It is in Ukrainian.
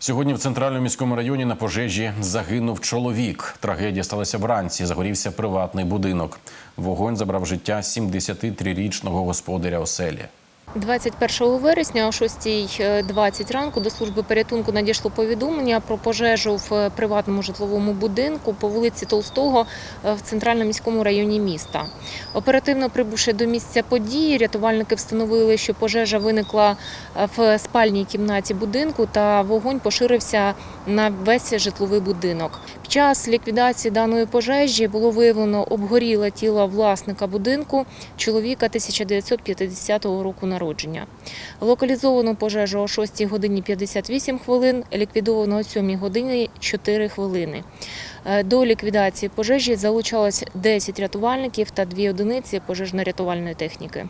Сьогодні в центральному міському районі на пожежі загинув чоловік. Трагедія сталася вранці. Загорівся приватний будинок. Вогонь забрав життя 73-річного господаря оселі. 21 вересня о 6.20 ранку до служби порятунку надійшло повідомлення про пожежу в приватному житловому будинку по вулиці Толстого е, в центральному міському районі міста. Оперативно прибувши до місця події, рятувальники встановили, що пожежа виникла е, в спальній кімнаті будинку та вогонь поширився на весь житловий будинок. Під час ліквідації даної пожежі було виявлено обгоріле тіло власника будинку чоловіка 1950 року народження. Локалізовано пожежу о 6 годині 58 хвилин, ліквідовано о 7 годині 4 хвилини. Е, До ліквідації пожежі залучалось 10 рятувальників та 2 одиниці пожежно-рятувальної техніки.